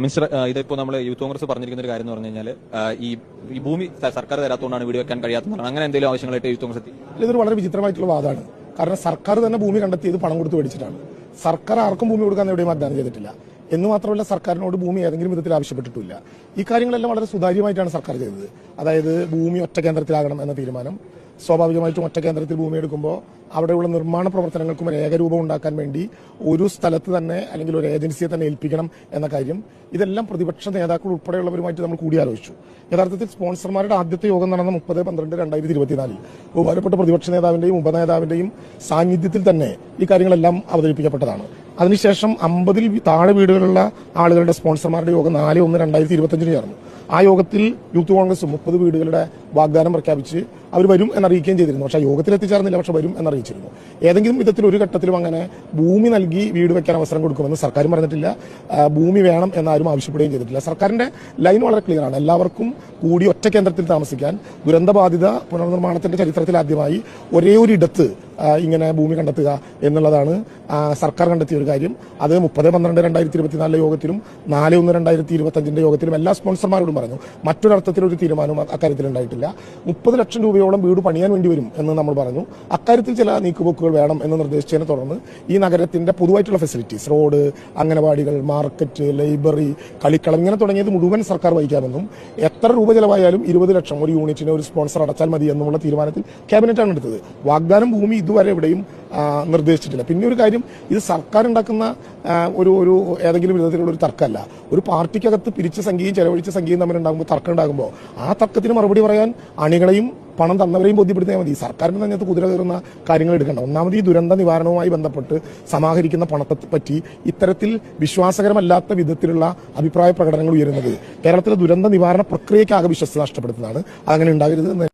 Mister ഇതിപ്പോ നമ്മൾ youth Congress പറഞ്ഞിരിക്കുന്ന ഒരു കാര്യം എന്ന് പറഞ്ഞു കഴിഞ്ഞാൽ ഈ ഈ ഭൂമി സർക്കാർ തരാത്തതുകൊണ്ടാണ് വീട് വെക്കാൻ കഴിയാത്തതാണ് അങ്ങനെ എന്തെങ്കിലും ആവശ്യങ്ങളായിട്ട് യൂത്ത് കോൺഗ്രസ് എത്തി? ഇതൊരു വളരെ വിചിത്രമായിട്ടുള്ള വാദമാണ്. കാരണം സർക്കാർ തന്നെ ഭൂമി കണ്ടെത്തി ഇത് പണം കൊടുത്ത് മേടിച്ചിട്ടാണ്. സർക്കാർ ആർക്കും ഭൂമി കൊടുക്കാൻ എവിടെയും വാഗ്ദാനം ചെയ്തിട്ടില്ല. എന്ന് മാത്രമല്ല സർക്കാരിനോട് ഭൂമി ഏതെങ്കിലും വിധത്തിൽ ആവശ്യപ്പെട്ടിട്ടില്ല ഈ കാര്യങ്ങളെല്ലാം വളരെ സുതാര്യമായിട്ടാണ് സർക്കാർ ചെയ്തത്. അതായത് ഭൂമി ഒറ്റ കേന്ദ്രത്തിലാകണം എന്ന തീരുമാനം. സ്വാഭാവികമായിട്ടും ഒറ്റ കേന്ദ്രത്തിൽ ഭൂമി എടുക്കുമ്പോൾ അവിടെയുള്ള നിർമ്മാണ പ്രവർത്തനങ്ങൾക്കും ഒരു ഏകരൂപം ഉണ്ടാക്കാൻ വേണ്ടി ഒരു സ്ഥലത്ത് തന്നെ അല്ലെങ്കിൽ ഒരു ഏജൻസിയെ തന്നെ ഏൽപ്പിക്കണം എന്ന കാര്യം. ഇതെല്ലാം പ്രതിപക്ഷ നേതാക്കൾ ഉൾപ്പെടെയുള്ളവരുമായിട്ട് നമ്മൾ കൂടിയാലോചിച്ചു. യഥാർത്ഥത്തിൽ സ്പോൺസർമാരുടെ ആദ്യത്തെ യോഗം നടന്ന മുപ്പത് പന്ത്രണ്ട് രണ്ടായിരത്തി ഇരുപത്തിനാലിൽ ബഹുമാനപ്പെട്ട പ്രതിപക്ഷ നേതാവിന്റെയും ഉപനേതാവിന്റെയും സാന്നിധ്യത്തിൽ തന്നെ ഈ കാര്യങ്ങളെല്ലാം അവതരിപ്പിക്കപ്പെട്ടതാണ്. അതിനുശേഷം അമ്പതിൽ താഴെ വീടുകളുള്ള ആളുകളുടെ സ്പോൺസർമാരുടെ യോഗം നാല് ഒന്ന് രണ്ടായിരത്തി ഇരുപത്തഞ്ചിന് ചേർന്നു. ആ യോഗത്തിൽ യൂത്ത് കോൺഗ്രസ് മുപ്പത് വീടുകളുടെ വാഗ്ദാനം പ്രഖ്യാപിച്ച് അവർ വരും എന്നറിയിക്കുകയും ചെയ്തിരുന്നു. പക്ഷേ യോഗത്തിൽ എത്തിച്ചേർന്നില്ല പക്ഷെ വരും എന്നറിയിച്ചിരുന്നു. ഏതെങ്കിലും വിധത്തിൽ ഒരു ഘട്ടത്തിലും അങ്ങനെ ഭൂമി നൽകി വീട് വെക്കാൻ അവസരം കൊടുക്കുമെന്ന് സർക്കാരും പറഞ്ഞിട്ടില്ല. ഭൂമി വേണം എന്നാരും ആവശ്യപ്പെടുകയും ചെയ്തിട്ടില്ല. സർക്കാരിന്റെ ലൈൻ വളരെ ക്ലിയർ ആണ്. എല്ലാവർക്കും കൂടി ഒറ്റ കേന്ദ്രത്തിൽ താമസിക്കാൻ ദുരന്തബാധിത പുനർനിർമ്മാണത്തിന്റെ ചരിത്രത്തിൽ ആദ്യമായി ഒരേ ഒരു ഇടത്ത് ഇങ്ങനെ ഭൂമി കണ്ടെത്തുക എന്നുള്ളതാണ് സർക്കാർ കണ്ടെത്തിയ ഒരു കാര്യം. അത് മുപ്പത് പന്ത്രണ്ട് രണ്ടായിരത്തി ഇരുപത്തിനാലിലെ യോഗത്തിലും നാല് ഒന്ന് രണ്ടായിരത്തി ഇരുപത്തഞ്ചിന്റെ യോഗത്തിലും എല്ലാ സ്പോൺസർമാരോടും പറഞ്ഞു. മറ്റൊരർത്ഥത്തിൽ ഒരു തീരുമാനവും അക്കാര്യത്തിൽ ഉണ്ടായിട്ടില്ല മുപ്പത് ലക്ഷം രൂപയോളം വീട് പണിയാൻ വേണ്ടി വരും എന്ന് നമ്മൾ പറഞ്ഞു. അക്കാര്യത്തിൽ ചില നീക്കുപോക്കുകൾ വേണം എന്ന് നിർദ്ദേശിച്ചതിനെ തുടർന്ന് ഈ നഗരത്തിന്റെ പൊതുവായിട്ടുള്ള ഫെസിലിറ്റീസ് റോഡ് അംഗനവാടികൾ മാർക്കറ്റ് ലൈബ്രറി കളിക്കളം ഇങ്ങനെ തുടങ്ങിയത് മുഴുവൻ സർക്കാർ വഹിക്കാമെന്നും എത്ര രൂപ ചെലവായാലും ഇരുപത് ലക്ഷം ഒരു യൂണിറ്റിന് ഒരു സ്പോൺസർ അടച്ചാൽ മതി എന്നുള്ള തീരുമാനത്തിൽ ക്യാബിനറ്റാണ് എടുത്തത്. വാഗ്ദാനം ഭൂമി ഇതുവരെ എവിടെയും നിർദ്ദേശിച്ചിട്ടില്ല. പിന്നെ ഒരു കാര്യം ഇത് സർക്കാർ ഉണ്ടാക്കുന്ന ഒരു ഒരു ഏതെങ്കിലും വിധത്തിലുള്ള ഒരു തർക്കമല്ല. ഒരു പാർട്ടിക്കകത്ത് പിരിച്ച സംഖ്യയും ചെലവഴിച്ച സംഖ്യയും തമ്മിൽ ഉണ്ടാകുമ്പോൾ തർക്കം ഉണ്ടാകുമ്പോൾ ആ തർക്കത്തിന് മറുപടി പറയാൻ അണികളെയും പണം തന്നവരെയും ബോധ്യപ്പെടുത്തിയാൽ മതി. സർക്കാരിന് തന്നെ കുതിര കയറുന്ന കാര്യങ്ങൾ എടുക്കേണ്ട. ഒന്നാമത് ഈ ദുരന്ത നിവാരണവുമായി ബന്ധപ്പെട്ട് സമാഹരിക്കുന്ന പണത്തെ പറ്റി ഇത്തരത്തിൽ വിശ്വാസകരമല്ലാത്ത വിധത്തിലുള്ള അഭിപ്രായ പ്രകടനങ്ങൾ ഉയരുന്നത് കേരളത്തിലെ ദുരന്ത നിവാരണ പ്രക്രിയയ്ക്കാകെ വിശ്വസ്ത നഷ്ടപ്പെടുത്തുന്നതാണ് അങ്ങനെ ഉണ്ടാകരുത്